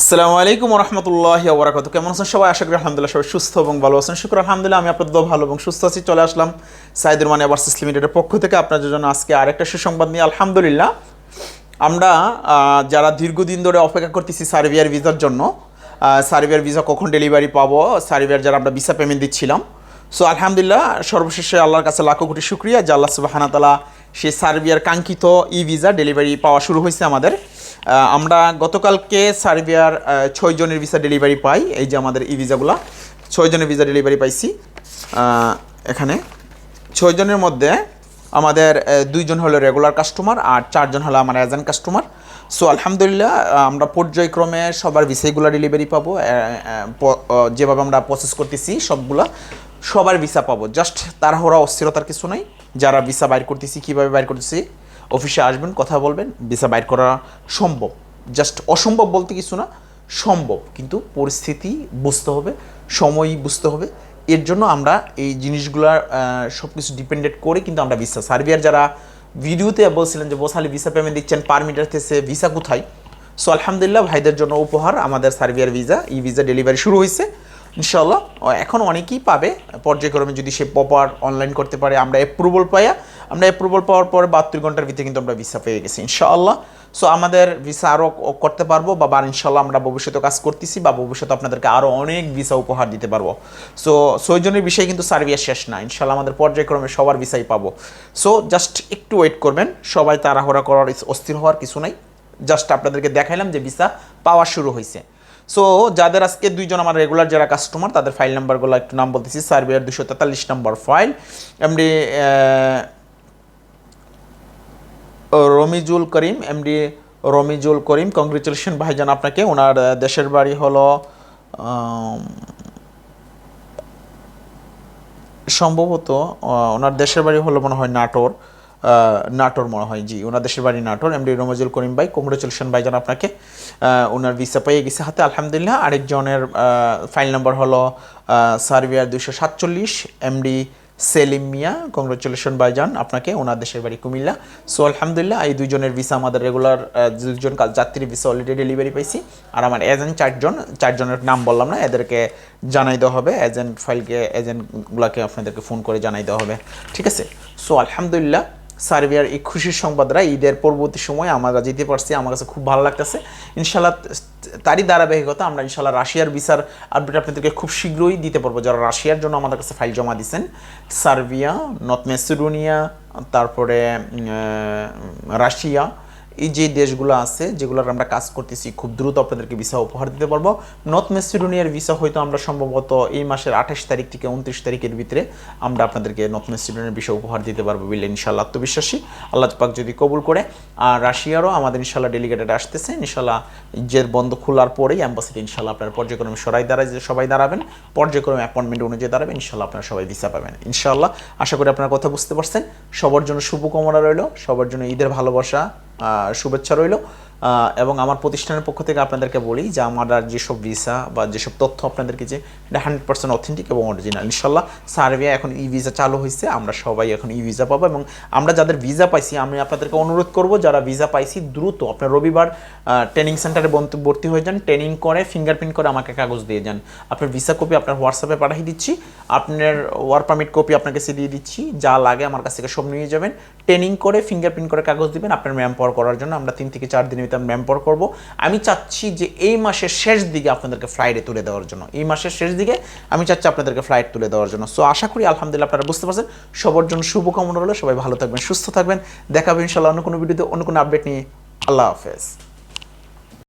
আসসালামু আলাইকুম রহমতুল্লাহ ওবরাকাত কেমন আছেন সবাই? আশা করি আলহামদুলিল্লাহ সবাই সুস্থ এবং ভালো আছেন। শুক্র আলহামদুলিল্লাহ, আমি আপনাদের ভালো এবং সুস্থ আছি। চলে আসলাম সাইদুর মানে আবার্সিস লিমিটেডের পক্ষ থেকে। আপনাদের জন্য আজকে আরেকটা সুসংবাদ নিয়ে আলহামদুলিল্লাহ। আমরা যারা দীর্ঘদিন ধরে অপেক্ষা করতেছি সার্বিয়ার ভিসার জন্য সার্বিয়ার ভিসা কখন ডেলিভারি পাবো, সার্বিয়ার যারা আমরা ভিসা পেমেন্ট দিচ্ছিলাম। সো আলহামদুলিল্লাহ, সর্বশেষে আল্লাহর কাছে লাখো কোটি শুক্রিয়া যে আল্লাহ সুবাহানা তালা সেই সার্বিয়ার কাঙ্ক্ষিত ই ভিসা ডেলিভারি পাওয়া শুরু হয়েছে আমাদের। আমরা গতকালকে সার্বিয়ার আহ, ছয় জনের ভিসা ডেলিভারি পাই এই যে আমাদের ই ভিসাগুলো ছয় জনের ভিসা ডেলিভারি পাইছি এখানে। ছয় জনের মধ্যে আমাদের দুইজন হলো রেগুলার কাস্টমার আর চারজন হলো আমার এজেন্ট কাস্টমার সো আলহামদুলিল্লাহ আমরা পর্যায়ক্রমে সবার ভিসাগুলো ডেলিভারি পাবো যেভাবে আমরা প্রসেস করতেছি সবগুলা সবার ভিসা পাবো। জাস্ট তাড়াহুড়া অস্থিরতার কিছু নাই। যারা ভিসা বাইর করতেছি কীভাবে বাইর করতেছি? অফিসে আসবেন, কথা বলবেন, ভিসা বাইর করা সম্ভব। জাস্ট অসম্ভব বলতে কিছু না, সম্ভব। কিন্তু পরিস্থিতি বুঝতে হবে, সময় বুঝতে হবে। এর জন্য আমরা এই জিনিসগুলার সব কিছু ডিপেন্ডেন্ট করে কিন্তু আমরা ভিসা সার্বিয়ার যারা ভিডিওতে বলছিলেন যে, বসালি ভিসা পেমেন্ট দিচ্ছেন পার মিটার থেকে ভিসা কোথায়? সো আলহামদুলিল্লাহ, ভাইদের জন্য উপহার, আমাদের সার্বিয়ার ভিসা ই ভিসা ডেলিভারি শুরু হয়েছে। ইনশাল্লাহ এখন অনেকেই পাবে। পর্যায়ক্রমে যদি সে প্রপার অনলাইন করতে পারে, আমরা অ্যাপ্রুভাল পাইয়া আমরা অ্যাপ্রুভাল পাওয়ার পরে বাহাত্তর ঘণ্টার ভিতরে কিন্তু আমরা ভিসা পেয়ে গেছি, ইনশাআল্লাহ। সো আমাদের ভিসা আরও করতে পারব বা বা ইনশাল্লাহ আমরা ভবিষ্যতে কাজ করতেছি বা ভবিষ্যতে আপনাদেরকে আরও অনেক ভিসা উপহার দিতে পারব। সো ছয়জনের বিষয় কিন্তু সার্ভিয়া শেষ না ইনশাল্লাহ আমাদের পর্যায়ক্রমে সবার ভিসাই পাবো। সো জাস্ট একটু ওয়েট করবেন, সবাই তাড়াহুড়া করার অস্থির হওয়ার কিছু নাই। জাস্ট আপনাদেরকে দেখাইলাম যে ভিসা পাওয়া শুরু হয়েছে সো যাদের আজকে দুইজন আমার রেগুলার যারা কাস্টমার তাদের ফাইল নাম্বারগুলো একটু নাম বলতেছি সার্বিয়ার দুশো তেতাল্লিশ নম্বর file MD Ramizul Karim MD Ramizul Karim. Congratulation ভাইজান আপনাকে। ওনার দেশের বাড়ি হলো সম্ভবত ওনার দেশের বাড়ি হলো মনে হয় নাটোর নাটোর মনে হয় জি ওনার দেশের বাড়ি নাটোর। এমডি রমজুল করিম ভাই কংগ্রেচুলেশন ভাইজান আপনাকে। ওনার ভিসা পেয়ে গেছে হাতে আলহামদুলিল্লাহ। আরেকজনের ফাইল নাম্বার হলো আহ, সার্বিয়ার দুশো সাতচল্লিশ এমডি সেলিম মিয়া কংগ্রেচুলেশন ভাইজান, আপনাকে ওনার দেশের বাড়ি কুমিল্লা। সো আলহামদুলিল্লাহ, এই দুইজনের ভিসা আমাদের রেগুলার দুজন যাত্রীর ভিসা অলরেডি ডেলিভারি পাইছি। আর আমার এজেন্ট চারজন, চারজনের নাম বললাম না, এদেরকে জানাই দেওয়া হবে। এজেন্ট ফাইলকে এজেন্টগুলোকে আপনাদেরকে ফোন করে জানাই দেওয়া হবে। ঠিক আছে? সো আলহামদুলিল্লাহ, সার্বিয়ার এই খুশির সংবাদরা ঈদের পরবর্তী সময় আমরা যেতে পারছি। আমার কাছে খুব ভালো লাগতেছে। ইনশাল্লাহ তারই ধারাবাহিকতা আমরা ইনশাল্লাহ রাশিয়ার ভিসার আপডেট আপনাদেরকে খুব শীঘ্রই দিতে পারব। যারা রাশিয়ার জন্য আমাদের কাছে ফাইল জমা দিচ্ছেন সার্বিয়া, নর্থ মেসিডোনিয়া, তারপরে রাশিয়া এই যে দেশগুলো আছে, যেগুলোর আমরা কাজ করতেছি, খুব দ্রুত আপনাদেরকে ভিসা উপহার দিতে পারব। নর্থ মেসিডোনিয়ার ভিসা হয়তো আমরা সম্ভবত এই মাসের আঠাশ তারিখ থেকে উনত্রিশ তারিখের ভিতরে আমরা আপনাদেরকে নর্থ মেসিডোনিয়ার ভিসা উপহার দিতে পারব বলে ইনশাল্লাহ আত্মবিশ্বাসী। আল্লাহ পাক যদি কবুল করে। আর রাশিয়ারও আমাদের ইনশাল্লাহ ডেলিগেটেড আসতেছে। ইনশাল্লাহ যে বন্ধ খোলার পরেই অ্যাম্বাসিতে ইনশাল্লাহ আপনার পর্যায়ক্রমে সরাই দাঁড়ায়, যে সবাই দাঁড়াবেন। পর্যায়ক্রমে অ্যাপয়েন্টমেন্ট অনুযায়ী দাঁড়াবেন। ইনশাল্লাহ আপনারা সবাই ভিসা পাবেন। ইনশাল্লাহ আশা করি আপনার কথা বুঝতে পারছেন। সবার জন্য শুভকামনা রইল। সবার জন্য ঈদের ভালোবাসা। শুভেচ্ছা রইল। এবং আমার প্রতিষ্ঠানের পক্ষ থেকে আপনাদেরকে বলি যে আমার যেসব ভিসা বা যেসব তথ্য আপনাদেরকে যে এটা হান্ড্রেড পার্সেন্ট অথেন্টিক এবং অরিজিনাল ইনশাল্লাহ সার্বিয়া এখন ই ভিসা চালু হয়েছে আমরা সবাই এখন ই ভিসা পাবো এবং আমরা যাদের ভিসা পাইছি, আমি আপনাদেরকে অনুরোধ করব, যারা ভিসা পাইছি, দ্রুত আপনার রবিবার ট্রেনিং সেন্টারে ভর্তি হয়ে যান ট্রেনিং করে ফিঙ্গারপ্রিন্ট করে আমাকে কাগজ দিয়ে যান। আপনার ভিসা কপি আপনার হোয়াটসঅ্যাপে পাঠিয়ে দিচ্ছি, আপনার ওয়ার পারমিট কপি আপনার কাছে দিয়ে দিচ্ছি, যা লাগে আমার কাছ থেকে সব নিয়ে যাবেন। ট্রেনিং করে ফিঙ্গারপ্রিন্ট করে কাগজ দিবেন, আপনার ম্যাম পাওয়ার করার জন্য আমরা তিন থেকে চার দিনের ভিতরে ম্যাম ম্যাম্পর করব। আমি চাচ্ছি যে এই মাসের শেষ দিকে আপনাদেরকে ফ্লাইটে তুলে দেওয়ার জন্য। এই মাসের শেষ দিকে আমি চাচ্ছি আপনাদেরকে ফ্লাইট তুলে দেওয়ার জন্য। সো আশা করি আলহামদুলিল্লাহ আপনারা বুঝতে পারছেন। সবার জন্য শুভকামনা রইল। সবাই ভালো থাকবেন, সুস্থ থাকবেন। দেখাবো ইনশাল্লাহ অন্য কোনো ভিডিওতে অন্য কোনো আপডেট নিয়ে। আল্লাহ হাফেজ।